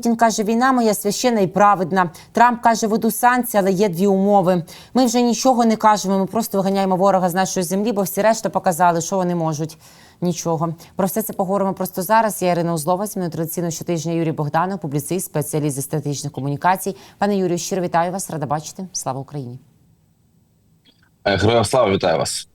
Путін каже, війна моя священна і праведна. Трамп каже, веду санкції, але є дві умови. Ми вже нічого не кажемо. Ми просто виганяємо ворога з нашої землі, бо всі решта показали, що вони можуть. Нічого про все це поговоримо просто зараз. Я Ірина Узлова, мною традиційно щотижня Юрій Богданов, публіцист, спеціаліст зі стратегічних комунікацій. Пане Юрію, щиро вітаю вас, рада бачити. Слава Україні. Е, Героям слава вітаю вас.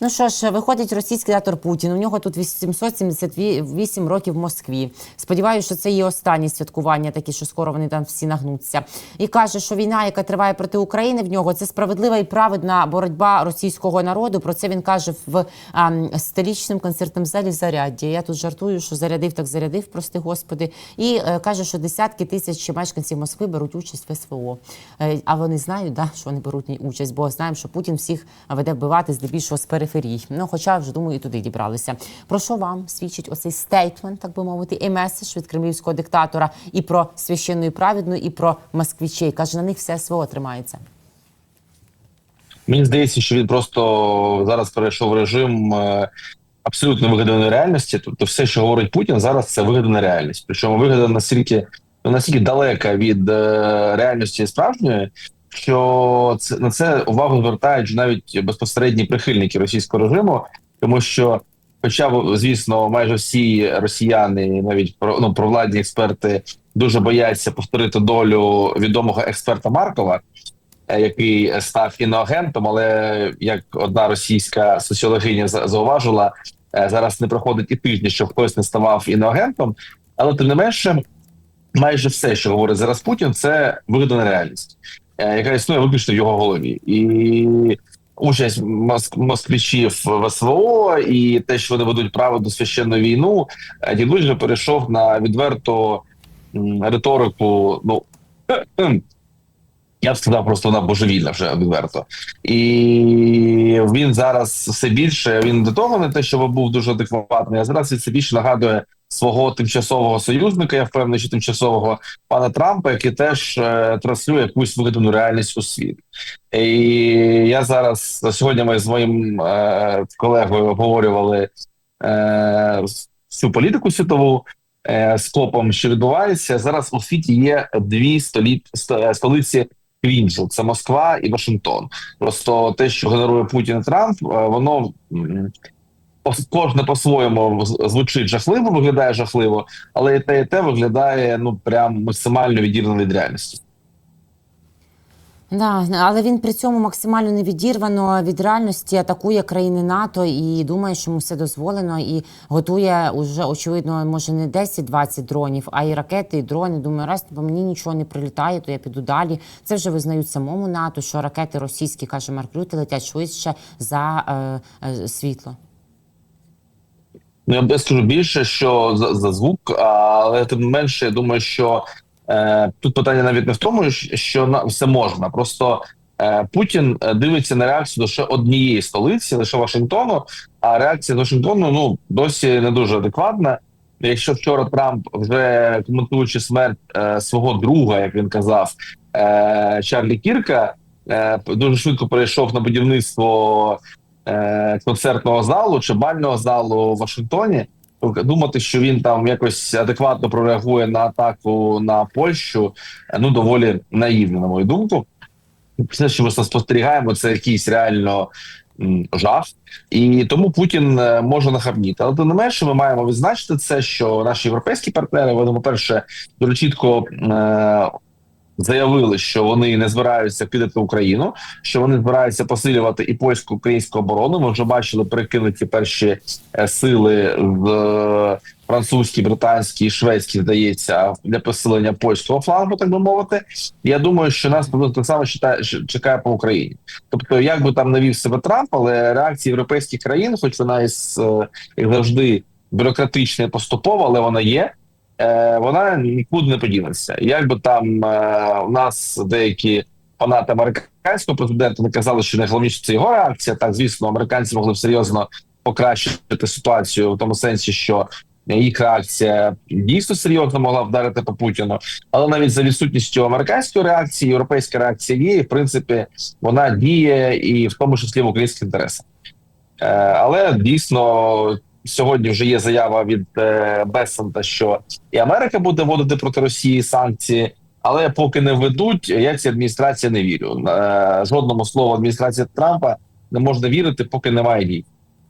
Ну що ж, виходить російський диктатор Путін. У нього тут 878 років в Москві. Сподіваюся, що це її останні святкування, такі що скоро вони там всі нагнуться. І каже, що війна, яка триває проти України, в нього це справедлива і праведна боротьба російського народу. Про це він каже в а, столічному концертному залі заряддя. Я тут жартую, що зарядив, так зарядив, прости господи. І е, каже, що десятки тисяч мешканців Москви беруть участь в СВО. Е, а вони знають, да, що вони беруть участь, бо знаємо, що Путін всіх веде вбивати здебільшого з периферій. Ну, хоча вже думаю, і туди дібралися. Про що вам свідчить оцей стейтмент, так би мовити, і меседж від кремлівського диктатора і про священну і праведну, і про москвичей. Каже, на них все СВО тримається. Мені здається, що він просто зараз перейшов в режим е, абсолютно вигаданої реальності. Тобто, все, що говорить Путін, зараз це вигадана реальність. Причому вигадана настільки ну, настільки далека від е, реальності справжньої, що це на це увагу звертають навіть безпосередні прихильники російського режиму, тому що. Хоча, звісно, майже всі росіяни, навіть ну провладні експерти, дуже бояться повторити долю відомого експерта Маркова, е, який став іноагентом, але як одна російська соціологиня зауважила, е, зараз не проходить і тижні, що хтось не ставав іноагентом. Але тим не менше, майже все, що говорить зараз Путін, це вигадана реальність, яка існує виключно в його голові. І участь моск- москвичів в СВО і те, що вони ведуть правду священну війну, е, вже перейшов на відверту риторику. Ну я б сказав, просто вона божевільна вже відверто. І він зараз все більше. Він до того не те, що був дуже адекватний, а зараз він все більше нагадує свого тимчасового союзника. Я впевнений, що тимчасового пана Трампа, який теж е, транслює якусь вигадану реальність у світ. І я зараз сьогодні ми з моїм е, колегою обговорювали е, всю політику світову. е, З клопом, що відбувається зараз у світі є дві столі... сто- столиці Квінжу, це Москва і Вашингтон. Просто те, що генерує Путін і Трамп, е, воно кожне по-своєму звучить жахливо, виглядає жахливо, але і те, і те виглядає ну прям максимально відірвано від реальності. Да, але він при цьому максимально невідірвано від реальності атакує країни НАТО і думає, що йому все дозволено, і готує уже очевидно, може не 10-20 дронів, а й ракети, і дрони. Думаю, раз по мені нічого не прилітає, то я піду далі. Це вже визнають самому НАТО, що ракети російські каже Марк Рюте, летять швидше за е, е, світло. Ну, я б скажу більше, що за, за звук, але тим не менше, я думаю, що е, тут питання навіть не в тому, що- на все можна. Просто е, Путін е, дивиться на реакцію лише однієї столиці, лише Вашингтону. А реакція Вашингтону ну досі не дуже адекватна. Якщо вчора Трамп, вже коментуючи смерть е, свого друга, як він казав, е, Чарлі Кірка, е, дуже швидко перейшов на будівництво концертного залу чи бального залу в Вашингтоні. Думати, що він там якось адекватно прореагує на атаку на Польщу, е, ну доволі наївно, на мою думку. Все, що ми спостерігаємо, це якийсь реально жах, і тому Путін е, може нахабніти. Але тим не менше, ми маємо відзначити це, що наші європейські партнери вони, по-перше, дуже чітко е, заявили, що вони не збираються кидати Україну, що вони збираються посилювати і польську українську оборону. Ми вже бачили перекинуті перші е, сили в е, французькій, британській, шведській, здається, для посилення польського флангу, так би мовити. Я думаю, що нас так само чекає по Україні. Тобто, як би там не вів себе Трамп, але реакція європейських країн, хоч вона із е, завжди бюрократична і поступова, але вона є. Е, вона нікуди не подінеться. Як би там е, у нас деякі фанати американського президента не казали, що найголовніше це його реакція. Так, звісно, американці могли б серйозно покращити ситуацію в тому сенсі, що їх реакція дійсно серйозно могла вдарити по Путіну, але навіть за відсутністю американської реакції, європейська реакція є, і в принципі вона діє і в тому числі в українських інтересах. Е, але дійсно сьогодні вже є заява від е, Бесента, що і Америка буде вводити проти Росії санкції, але поки не ведуть, я цій адміністрації не вірю. Е, жодному слову адміністрації Трампа не можна вірити, поки немає дій.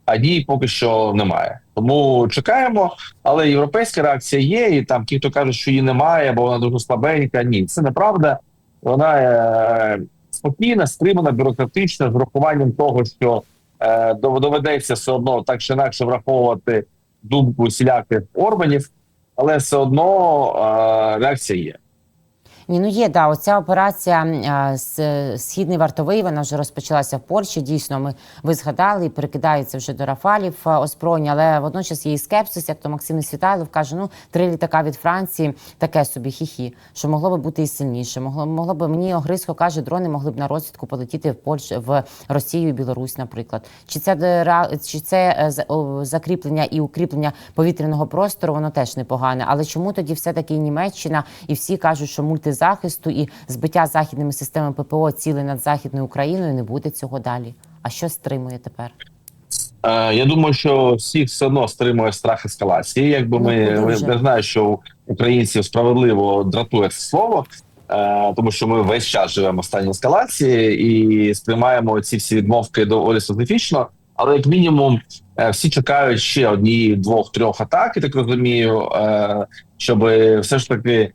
А дій поки що немає. Тому чекаємо. Але європейська реакція є, і там ті, хто кажуть, що її немає, бо вона дуже слабенька. Ні, це неправда. Вона е, спокійна, стримана, бюрократична, з врахуванням того, що доведеться все одно так чи інакше враховувати думку всіляких органів, але все одно е, реакція є. Ні, ну є да. Оця операція з східний вартовий. Вона вже розпочалася в Польщі. Дійсно, ми ви згадали, перекидається вже до Рафалів озброєння, але водночас є і скепсис, як то Максим Світайлов каже: ну три літака від Франції, таке собі хі-хі, що могло би бути і сильніше. Могло могло би мені Огризко каже, дрони могли б на розвідку полетіти в Польщу в Росію і Білорусь, наприклад. Чи це ра- чи це е, закріплення і укріплення повітряного простору? Воно теж непогане. Але чому тоді все таки Німеччина і всі кажуть, що мультизахисту і збиття західними системами ППО цілей над західною Україною не буде цього далі? А що стримує тепер? Е, я думаю, що всіх все одно стримує страх ескалації. Якби Ну, ми ми- знаю, що українців справедливо дратує це слово, е, тому що ми весь час живемо в стані ескалації і сприймаємо ці всі відмовки доволі специфічно. Але як мінімум, е, всі чекають ще однієї, двох, трьох атак, я так розумію, щоб все ж таки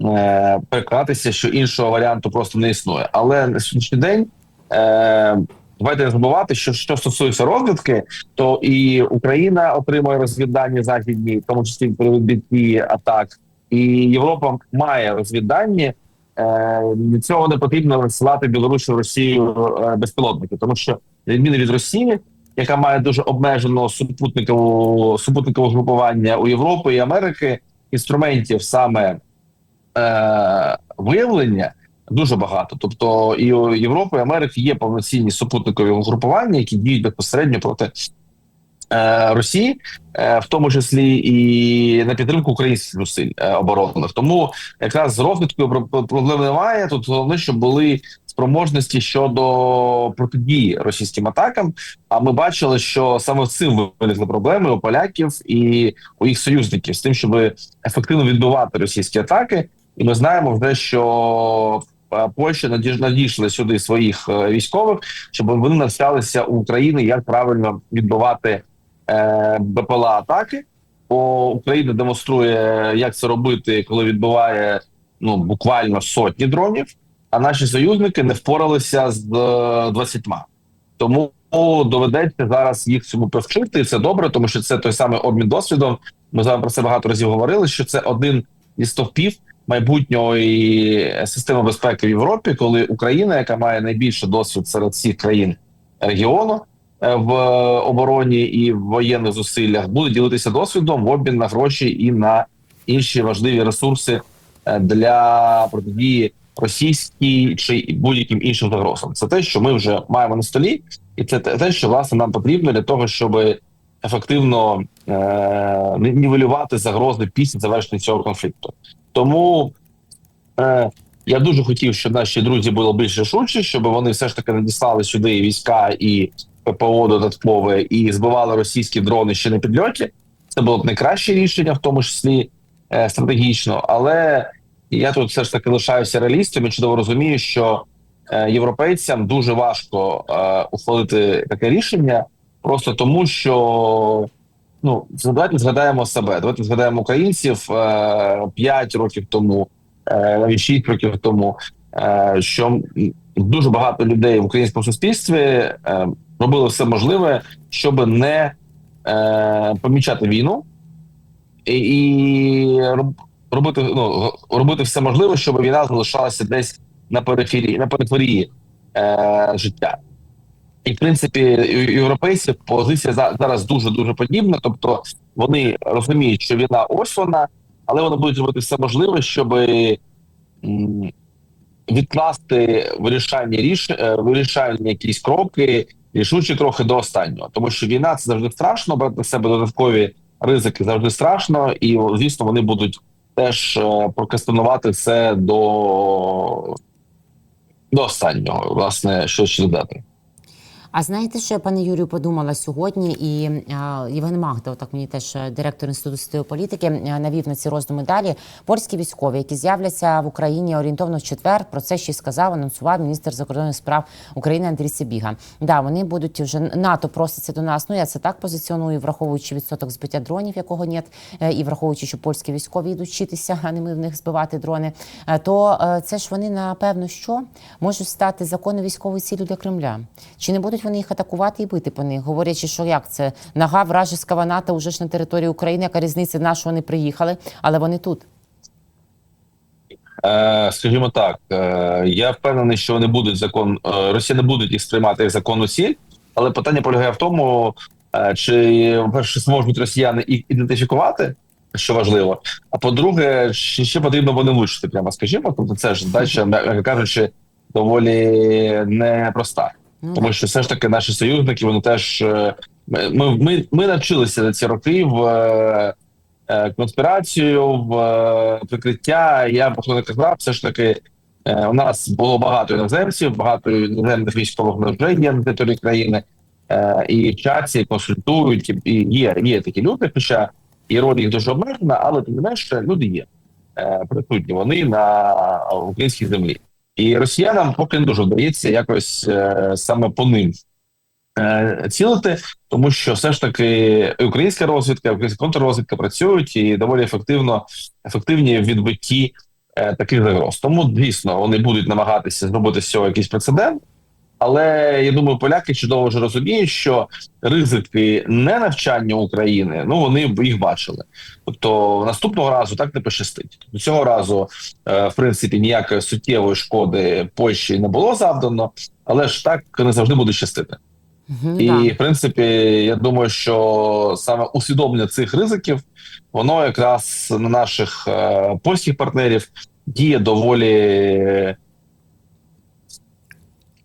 е, переконатися, що іншого варіанту просто не існує. Але на сьогоднішній день. Е, Давайте не забувати, що що стосується розвідки, то і Україна отримує розвіддані західні, в тому числі відбитті атак, і Європа має розвіддані. Е, цього не потрібно висилати Білорусь Росію е, безпілотники, тому що на відміну від Росії, яка має дуже обмежене супутникову супутникове групування у Європи і Америки, інструментів саме е, виявлення дуже багато. Тобто і у Європи і Америки є повноцінні супутникові угрупування, які діють безпосередньо проти е, Росії, е, в тому числі і на підтримку українських зусиль е, оборонних. Тому якраз з розвідкою про- проблем немає. Тут головне, щоб були спроможності щодо протидії російським атакам. А ми бачили, що саме цим виникли проблеми у поляків і у їх союзників з тим, щоб ефективно відбивати російські атаки. І ми знаємо вже, що е, Польща надійшла сюди своїх е, військових, щоб вони навчалися у України, як правильно відбивати е, БПЛА атаки. Бо Україна демонструє, як це робити, коли відбиває ну буквально сотні дронів. А наші союзники не впоралися з е, 20. Тому доведеться зараз їх цьому повчити. І це добре, тому що це той самий обмін досвідом. Ми з про це багато разів говорили. Що це один із стовпів майбутньої системи безпеки в Європі, коли Україна, яка має найбільший досвід серед всіх країн регіону е, в обороні і в воєнних зусиллях, буде ділитися досвідом в обмін на гроші і на інші важливі ресурси е, для протидії російській чи будь-яким іншим загрозам. Це те, що ми вже маємо на столі, і це те, що власне нам потрібно для того, щоб ефективно е- нівелювати загрози після завершення цього конфлікту. Тому е, я дуже хотів, щоб наші друзі були більш рішучі, щоб вони все ж таки надіслали сюди війська і ППО додаткове і збивали російські дрони ще на підльоті. Це було б найкраще рішення, в тому числі е, стратегічно. Але я тут все ж таки лишаюся реалістом і чудово розумію, що е, європейцям дуже важко е, ухвалити таке рішення, просто тому що ну давайте згадаємо себе. Давайте згадаємо українців е, 5 років тому, е, навіть 6 років тому, е, що дуже багато людей в українському суспільстві е, робили все можливе, щоб не е, помічати війну і, робити ну робити все можливе, щоб війна залишалася десь на периферії на периферії е, життя. І в принципі, у європейців позиція за- зараз дуже дуже подібна. Тобто вони розуміють, що війна ось вона, але вони будуть робити все можливе, щоб відкласти вирішальні ріш... е, вирішальні якісь кроки, рішучі кроки до останнього. Тому що війна це завжди страшно, брати на себе додаткові ризики завжди страшно, і звісно, вони будуть теж е, прокрастинувати це до, до останнього, власне, що ще додати. А знаєте, що я, пане Юрію, подумала сьогодні? І Євген Магда, отак мені теж е, директор інституту світової політики, е, навів на ці роздуми далі. Польські військові, які з'являться в Україні орієнтовно в четвер, про це ще й сказав, анонсував міністр закордонних справ України Андрій Сибіга. Да, вони будуть вже НАТО проситься до нас. Ну я це так позиціоную, враховуючи відсоток збиття дронів, якого нет, е, і враховуючи, що польські військові йдуть вчитися, а не ми в них збивати дрони. То це ж вони напевно що можуть стати законною військовою ціллю для Кремля. Чи не будуть вони їх атакувати і бити по них, говорячи, що як це нога вражеского НАТО вже ж на території України, яка різниця на що вони приїхали, але вони тут. Е, скажімо так, е, я впевнений, що вони будуть закон е, Росія не будуть їх сприймати як законну ціль, але питання полягає в тому, чи перше зможуть росіяни їх ідентифікувати, що важливо. А по-друге, чи ще потрібно вони влучити, прямо скажімо. Тобто, це ж задача, кажучи, доволі непроста. Ну, Тому що все ж таки наші союзники вони теж е, ми, ми, ми навчилися за ці роки в е, е, конспірацію, в прикриття. Я не казав, все ж таки. У нас було багато іноземців, багато іноземних військових вже є на території країни, і вчаться, і консультують, і- є, є такі люди, хоча і роль їх дуже обмежена, але тим не менше люди є присутні вони на українській землі. І росіянам поки не дуже вдається якось е, саме по ним е, цілити, тому що все ж таки українська розвідка, українська контррозвідка працюють і доволі ефективно ефективні відбитті е, таких загроз. Тому дійсно вони будуть намагатися зробити з цього якийсь прецедент. Але я думаю, поляки чудово вже розуміють, що ризики не навчання України, ну вони їх бачили. Тобто наступного разу так не пощастить. Тобто цього разу, е, в принципі, ніякої суттєвої шкоди Польщі не було завдано, але ж так не завжди буде щастити. Мгм, І да. в принципі, я думаю, що саме усвідомлення цих ризиків, воно якраз на наших е, польських партнерів діє доволі.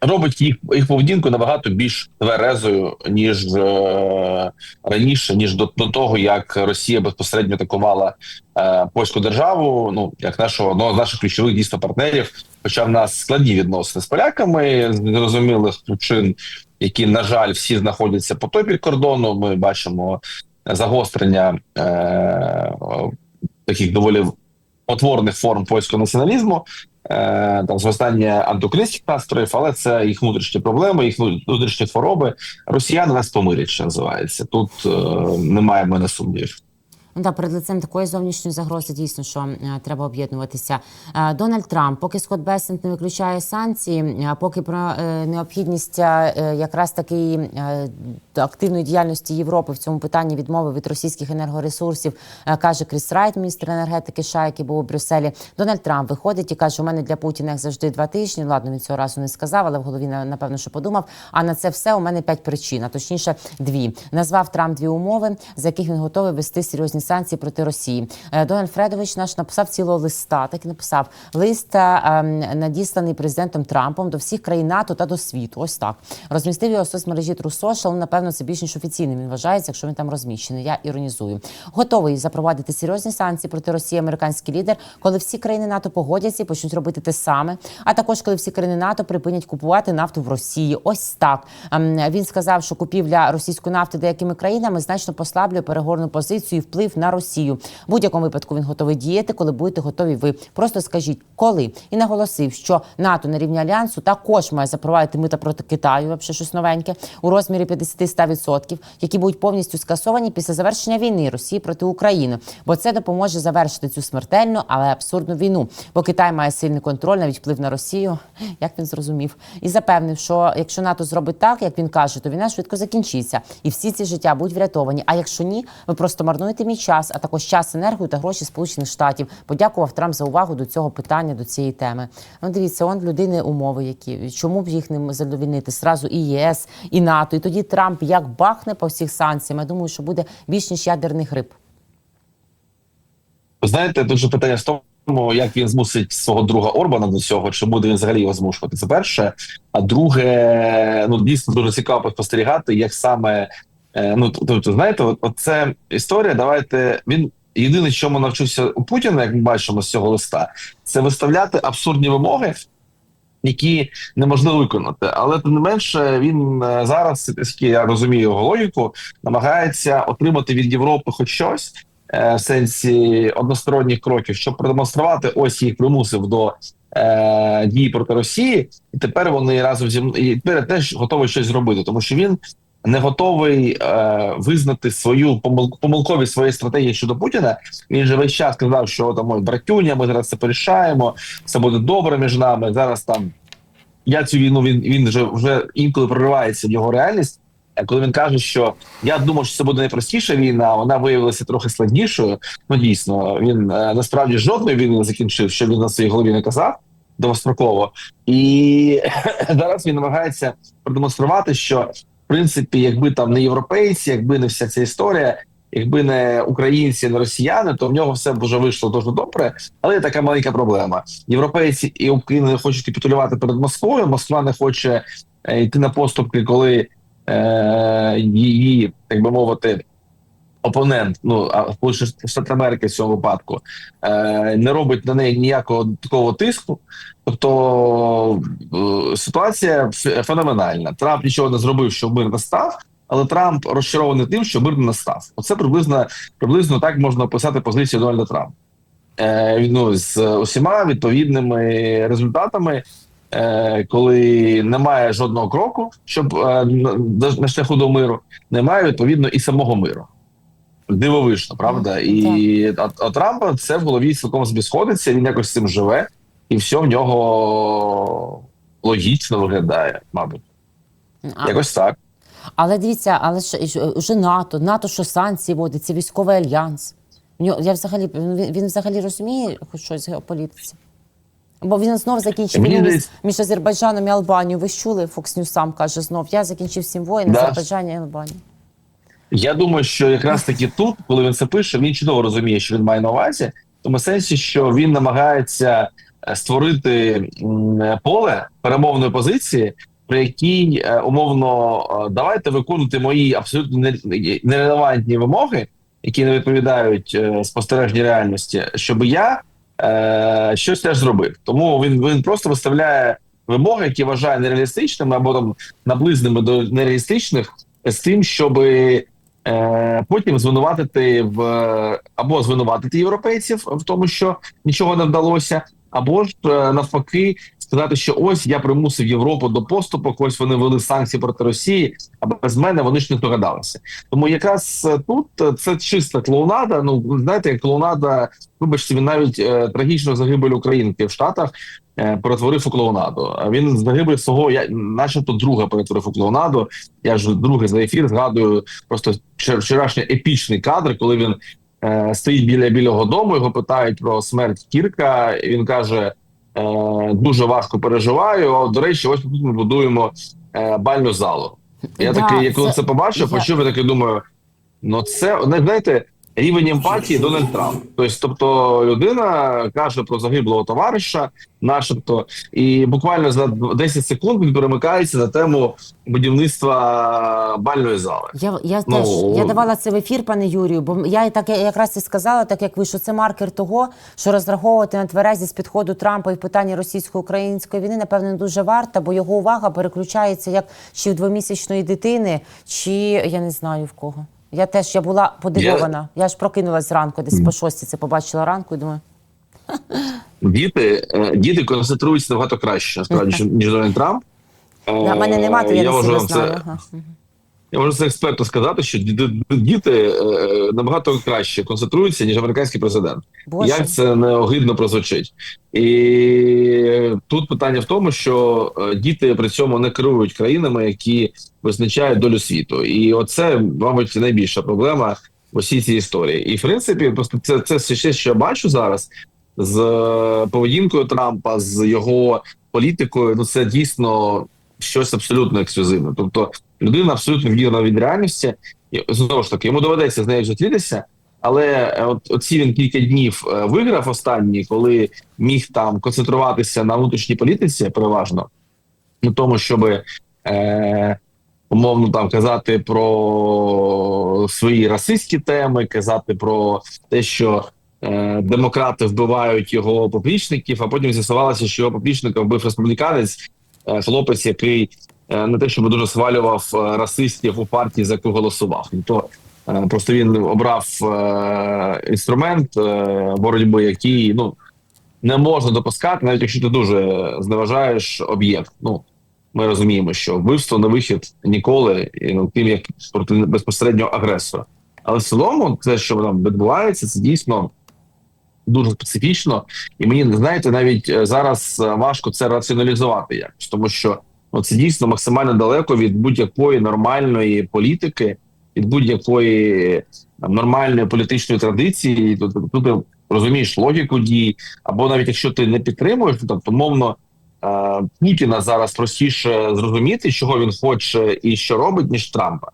Робить їх їх поведінку набагато більш тверезою, ніж е, раніше, ніж до, до того, як Росія безпосередньо атакувала е, польську державу. Ну як нашого одного з наших ключових дійсно партнерів, хоча в нас складні відносини з поляками з незрозумілих причин, які на жаль всі знаходяться по той кордону. Ми бачимо загострення е, таких доволі потворних форм польського націоналізму. Е, Там зростання антиукраїнських настроїв, але це їх внутрішні проблеми, їх внутрішні хвороби. Росіяни нас помирять, що називається. Тут е, немає в мене сумнівів. Ну да, перед лицем такої зовнішньої загрози дійсно, що е, треба об'єднуватися. Е, Дональд Трамп, поки Скотт Бесент не виключає санкції, е, поки про е, необхідність е, якраз таки е, активної діяльності Європи в цьому питанні відмови від російських енергоресурсів, е, каже Кріс Райт, міністр енергетики США, який був у Брюсселі. Дональд Трамп виходить і каже: у мене для Путіна як завжди два тижні. Ладно, він цього разу не сказав, але в голові напевно, що подумав. А на це все у мене п'ять причин, а точніше дві. Назвав Трамп дві умови, за яких він готовий вести серйозні санкції проти Росії. Е, Дональд Фредович наш написав цілого листа. Так і написав лист е, ем, надісланий президентом Трампом до всіх країн НАТО та до світу. Ось так розмістив його в соцмережі True Social. Напевно, це більш ніж офіційним. Він вважається, якщо він там розміщений. Я іронізую. Готовий запровадити серйозні санкції проти Росії. Американський лідер, коли всі країни НАТО погодяться і почнуть робити те саме. А також коли всі країни НАТО припинять купувати нафту в Росії. Ось так Ем, він сказав, що купівля російської нафти деякими країнами значно послаблює переговорну позицію і вплив на Росію. В будь-якому випадку він готовий діяти, коли будете готові ви. Просто скажіть, коли і наголосив, що НАТО на рівні альянсу також має запровадити мита проти Китаю, взагалі щось новеньке у розмірі 50-100%, які будуть повністю скасовані після завершення війни Росії проти України, бо це допоможе завершити цю смертельну, але абсурдну війну. Бо Китай має сильний контроль, навіть вплив на Росію, як він зрозумів, і запевнив, що якщо НАТО зробить так, як він каже, то війна швидко закінчиться, і всі ці життя будуть врятовані. А якщо ні, ви просто марнуєте мій час, а також час, енергію та гроші Сполучених Штатів. Подякував Трамп за увагу до цього питання, до цієї теми. Ну, дивіться, он людини умови, які чому б їх не задовільнити зразу і ЄС, і НАТО. І тоді Трамп як бахне по всіх санкціям. Я думаю, що буде більш ніж ядерний грип. Ви Знаєте, тут же питання в тому, як він змусить свого друга Орбана до цього, чи буде він взагалі його змушувати. Це перше. А друге, ну дійсно дуже цікаво спостерігати, як саме ну тобто, знаєте, от, це історія. Давайте він єдине, чому навчився у Путіна, як ми бачимо з цього листа, це виставляти абсурдні вимоги. які неможливо виконати. Але тим не менше, він е, зараз, наскільки я розумію його логіку, намагається отримати від Європи хоч щось е, в сенсі односторонніх кроків, щоб продемонструвати, ось їх примусив до е, дії проти Росії, і тепер вони разом зі мною і тепер теж готові щось зробити, тому що він не готовий е, визнати свою помил, помилковість своєї стратегії щодо Путіна. Він же весь час казав, що там ой, братюня, ми зараз це порішаємо, все буде добре між нами. Зараз там я цю війну він він вже вже інколи проривається в його реальність. Коли він каже, що я думав, що це буде найпростіша війна, вона виявилася трохи складнішою. Ну дійсно, він е, насправді жодної війни не закінчив, що він на своїй голові не казав довгостроково. І зараз він намагається продемонструвати, що принципі, якби там не європейці, якби не вся ця історія, якби не українці, не росіяни, то в нього все б вже вийшло дуже добре. Але є така маленька проблема: європейці і Україна не хочуть капітулювати перед Москвою. Москва не хоче е, йти на поступки, коли е, її, так би мовити. Опонент, ну а Сполучені Штати Америки в цьому випадку е, не робить на неї ніякого такого тиску. Тобто е, ситуація феноменальна. Трамп нічого не зробив, щоб мир настав, але Трамп розчарований тим, що мир не настав. Оце приблизно приблизно так можна описати позицію Дональда Трампа. Е, ну, з усіма відповідними результатами, е, коли немає жодного кроку, щоб е, на шляху до миру, немає відповідно і самого миру. Дивовижно, правда? І а, а Трампа це в голові цілком собі сходиться, він якось з цим живе, і все в нього логічно виглядає, мабуть. А, Якось так. але дивіться, але ж вже НАТО, НАТО, що санкції вводить, це військовий альянс. Я взагалі він, він взагалі розуміє хоч щось геополітиці. Бо він знов закінчив війну здається- між Азербайджаном і Албанією. Ви чули, Fox News сам каже знов. Я закінчив сім воїн Да. Азербайджані і Албанії. Я думаю, що якраз таки тут, коли він це пише, він чудово розуміє, що він має на увазі, в тому сенсі, що він намагається е, створити поле перемовної позиції, при якій е, умовно е, давайте виконувати мої абсолютно нерелевантні вимоги, які не відповідають спостережній реальності, щоб я е, щось теж зробив. Тому він, він просто виставляє вимоги, які вважає нереалістичними або там наблизними до нереалістичних, з тим, щоби потім звинуватити в або звинуватити європейців в тому, що нічого не вдалося, або ж е, навпаки сказати, що ось я примусив Європу до поступок, ось вони ввели санкції проти Росії, а без мене вони ж не здогадалися. Тому якраз е, тут е, це чиста клоунада. Ну знаєте, як клоунада, вибачте, він навіть е, трагічну загибель українки в Штатах е, перетворив у клоунаду. А він загибель свого, я начебто друга перетворив у клоунаду. Я ж другий за ефір згадую просто вчор- вчорашній епічний кадр, коли він е, стоїть біля білого дому. Його питають про смерть Кірка. Він каже: е, дуже важко переживаю. А, До речі, ось тут ми будуємо е, бальну залу. Я Да, такий, я коли це- це побачив, я- почув, я такий думаю: ну це знаєте. Рівень емпатії Дональд Трамп. Тобто, тобто людина каже про загиблого товариша, начебто, і буквально за 10 секунд він перемикається на тему будівництва бальної зали. Я, я Ну, теж я давала це в ефір, пане Юрію, бо я так я якраз і сказала, так як ви, що це маркер того, що розраховувати на тверезість підходу Трампа і в питанні російсько-української війни, напевно, не дуже варто, бо його увага переключається як чи в двомісячної дитини, чи я не знаю в кого. Я теж я була подивована. Я, ж прокинулась зранку, десь по шості це побачила ранку і думаю. Діти, е, діти концентруються набагато краще, насправді, ніж Дональд Трамп. У мене немає, то я, не себе це- Ага. Я можу це експертно сказати, що діти, діти е, набагато краще концентруються, ніж американський президент. Боже. Як це неогидно прозвучить? І тут питання в тому, що е, діти при цьому не керують країнами, які визначають долю світу. І оце, мабуть, найбільша проблема в усій цій історії. І в принципі, просто це, це все, що я бачу зараз з е, поведінкою Трампа, з його політикою. Ну це дійсно щось абсолютно ексклюзивне. Тобто людина абсолютно вірна від реальності. І знову ж таки, йому доведеться з нею зустрітися. Але е, от оці він кілька днів е, виграв останні, коли міг там концентруватися на внутрішній політиці, переважно на тому, щоб е, умовно там казати про свої расистські теми, казати про те, що е, демократи вбивають його поплічників, а потім з'ясувалося, що його поплічника вбив республіканець, е, хлопець, який не те, щоб дуже схвалював е, расистів у партії, за яку голосував. Ну, то е, просто він обрав е, інструмент е, боротьби, який ну не можна допускати, навіть якщо ти дуже зневажаєш об'єкт. Ну ми розуміємо, що вбивство не вихід ніколи, ну, тим як проти безпосереднього агресора. Але в цілому, це, що там відбувається, це дійсно дуже специфічно. І мені знаєте, навіть е, зараз е, важко це раціоналізувати якось, тому що ну, це дійсно максимально далеко від будь-якої нормальної політики, від будь-якої там, нормальної політичної традиції. Тут, тут ти розумієш логіку дій, або навіть якщо ти не підтримуєш, то тобто, мовно. е, Путіна зараз простіше зрозуміти, чого він хоче і що робить, ніж Трампа.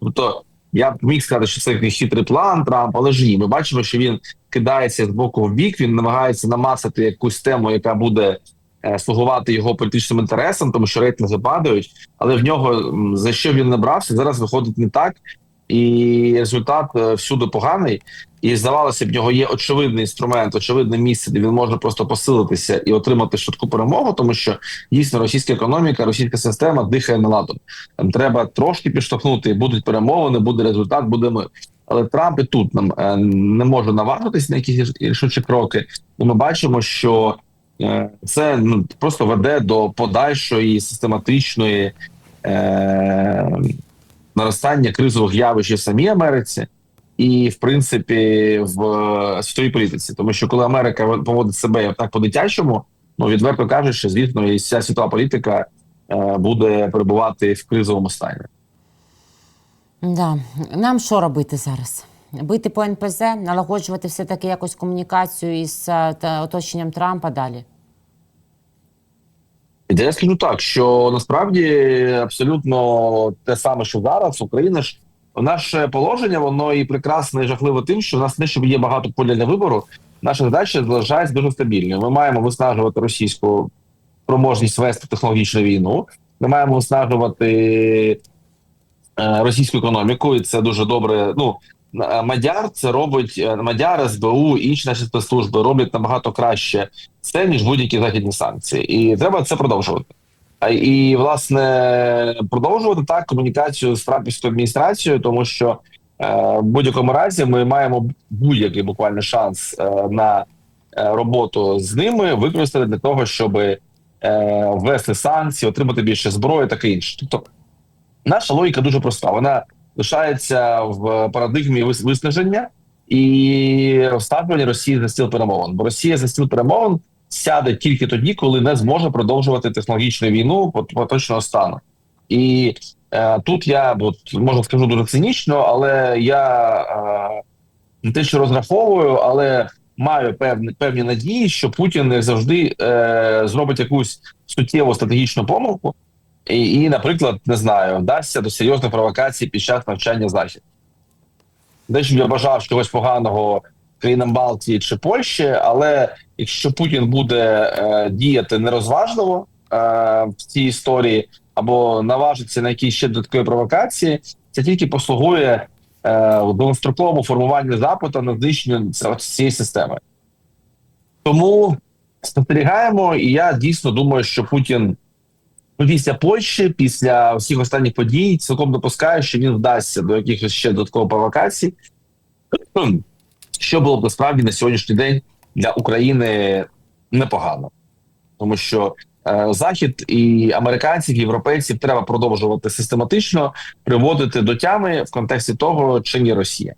Тобто я б міг сказати, що це якийсь хитрий план Трампа, але ж ні. Ми бачимо, що він кидається з боку в бік, він намагається намасити якусь тему, яка буде е, слугувати його політичним інтересам, тому що рейтинги падають. Але в нього за що він не брався, зараз виходить не так, і результат е, всюди поганий. І здавалося б, в нього є очевидний інструмент, очевидне місце, де він може просто посилитися і отримати швидку перемогу, тому що дійсно російська економіка, російська система дихає неладом. Там треба трошки підштовхнути, будуть перемовини, буде результат, буде мир. Але Трамп і тут нам е, не може наважитись на якісь рішучі кроки. І ми бачимо, що е, це ну просто веде до подальшої систематичної е, наростання кризових явищ в самій Америці. І в принципі в е, світовій політиці, тому що коли Америка поводить себе так по-дитячому, ну відверто кажучи, звісно, і вся світова політика е, буде перебувати в кризовому стані. Да. Нам що робити зараз? Бити по НПЗ, налагоджувати все-таки якось комунікацію із е, оточенням Трампа далі. Я скажу так, що насправді абсолютно те саме, що зараз Україна ж наше положення, воно і прекрасне і жахливо тим, що в нас не щоб є багато поля для вибору. Наша задача залишається дуже стабільною. Ми маємо виснажувати російську спроможність вести технологічну війну. Ми маємо виснажувати е, російську економіку, і це дуже добре. Ну Мадяр це робить е, Мадяр, СБУ, інші наші спецслужби роблять набагато краще це ніж будь-які західні санкції, і треба це продовжувати. І власне продовжувати так комунікацію з трампівською адміністрацією, тому що е, в будь-якому разі ми маємо будь-який буквально шанс е, на е, роботу з ними використати для того, щоб е, ввести санкції, отримати більше зброї, таке інше. Тобто, наша логіка дуже проста. Вона лишається в парадигмі вис- виснаження і вставлення Росії за стіл перемовин. Бо Росія за стіл перемовин сяде тільки тоді, коли не зможе продовжувати технологічну війну поточного стану. І е, тут я от, можна скажу дуже цинічно, але я е, не те, що розраховую, але маю певні певні надії, що Путін не завжди е, зробить якусь суттєву стратегічну помилку, і, і, наприклад, не знаю, вдасться до серйозних провокацій під час навчання захід. Дещо я бажав чогось поганого країнам Балтії чи Польщі, але якщо Путін буде е, діяти нерозважливо е, в цій історії або наважиться на якісь ще додаткові провокації, це тільки послугує е, довгостроковому формуванню запиту на знищення цієї системи. Тому спостерігаємо, і я дійсно думаю, що Путін після Польщі, після всіх останніх подій, цілком допускає, що він вдасться до якихось ще додаткових провокацій, що було б насправді на сьогоднішній день для України непогано, тому що е, захід і американців, і європейців треба продовжувати систематично приводити до тями в контексті того, чи ні Росія.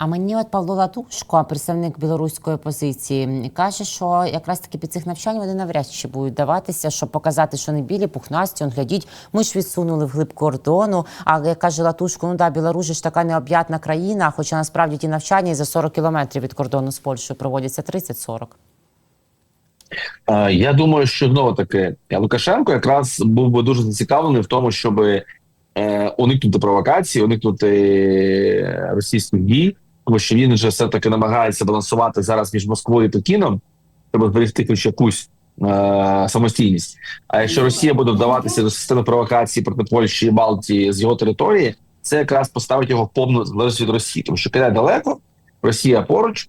А мені от Павло Латушко, представник білоруської опозиції, каже, що якраз таки під цих навчань вони навряд чи будуть даватися, щоб показати, що не білі, пухнасті. Он глядіть, ми ж відсунули вглиб кордону. А як каже Латушко, ну да, Білорусь ж така необ'ятна країна, хоча насправді ті навчання і за 40 кілометрів від кордону з Польщею проводяться 30-40. Е, Я думаю, що знову таки Лукашенко якраз був би дуже зацікавлений в тому, щоб е, уникнути провокації, уникнути російських дій, тому що він вже все таки намагається балансувати зараз між Москвою і Пекіном, щоб зберегти хоч якусь е, самостійність. А якщо Росія буде вдаватися до системи провокації проти Польщі і Балтії з його території, це якраз поставить його в повну залежність від Росії, тому що кидає далеко. Росія поруч,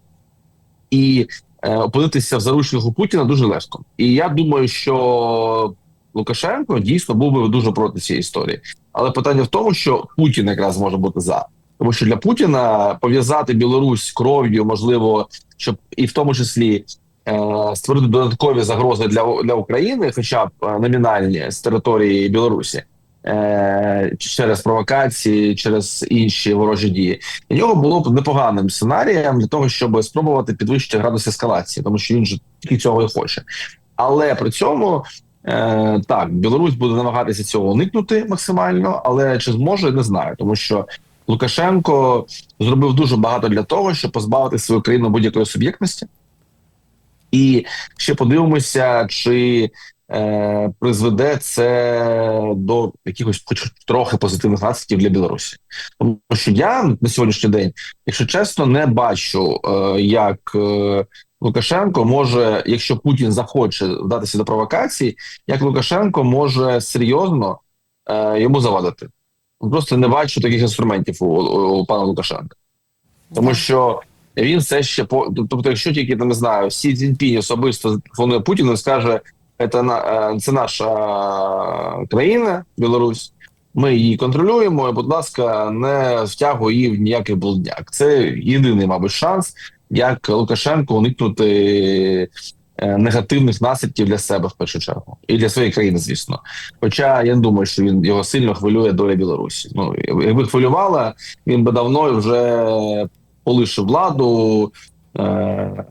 і е, опинитися в заручниках у Путіна дуже легко. І я думаю, що Лукашенко дійсно був би дуже проти цієї історії. Але питання в тому, що Путін якраз може бути за. Тому що для Путіна пов'язати Білорусь кров'ю, можливо, щоб і в тому числі е, створити додаткові загрози для, для України, хоча б е, номінальні з території Білорусі, е, через провокації, через інші ворожі дії, для нього було б непоганим сценарієм для того, щоб спробувати підвищити градус ескалації, тому що він же тільки цього і хоче. Але при цьому е, так Білорусь буде намагатися цього уникнути максимально, але чи зможе, не знаю, тому що Лукашенко зробив дуже багато для того, щоб позбавити свою країну будь-якої суб'єктності. І ще подивимося, чи е, призведе це до якихось хоч трохи позитивних наслідків для Білорусі. Тому що я на сьогоднішній день, якщо чесно, не бачу, е, як е, Лукашенко може, якщо Путін захоче вдатися до провокацій, як Лукашенко може серйозно е, йому завадити. Просто не бачу таких інструментів у, у, у пана Лукашенка. Тому що він все ще по тобто, якщо тільки там не знаю, Сі Цзіньпінь особисто зателефонує Путіну і скаже, це на е, це наша країна, Білорусь. Ми її контролюємо. і, Будь ласка, не втягуй її в ніякий блудняк. Це єдиний, мабуть, шанс, як Лукашенко уникнути е, негативних наслідків для себе в першу чергу і для своєї країни, звісно. Хоча я не думаю, що він його сильно хвилює доля Білорусі. Ну якби хвилювала, він би давно вже полишив владу, е,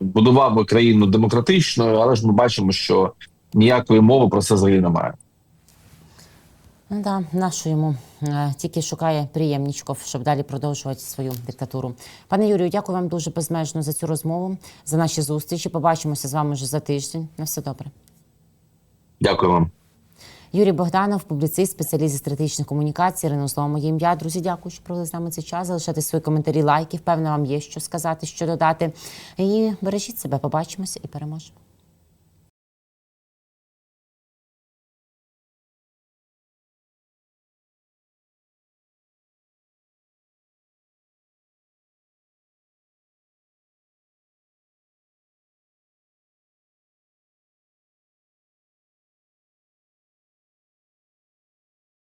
будував би країну демократичною, але ж ми бачимо, що ніякої мови про це взагалі немає. Ну да, нашу йому е, тільки шукає приємничков, щоб далі продовжувати свою диктатуру. Пане Юрію, дякую вам дуже безмежно за цю розмову, за наші зустрічі. Побачимося з вами вже за тиждень. На все добре. Дякую вам. Юрій Богданов, публіцист, спеціаліст зі стратегічних комунікацій, Ренуслава моє ім'я. Друзі, дякую, що провели з нами цей час. Залишайте свої коментарі, лайки. Впевнена, вам є що сказати, що додати. І бережіть себе, побачимося і переможемо.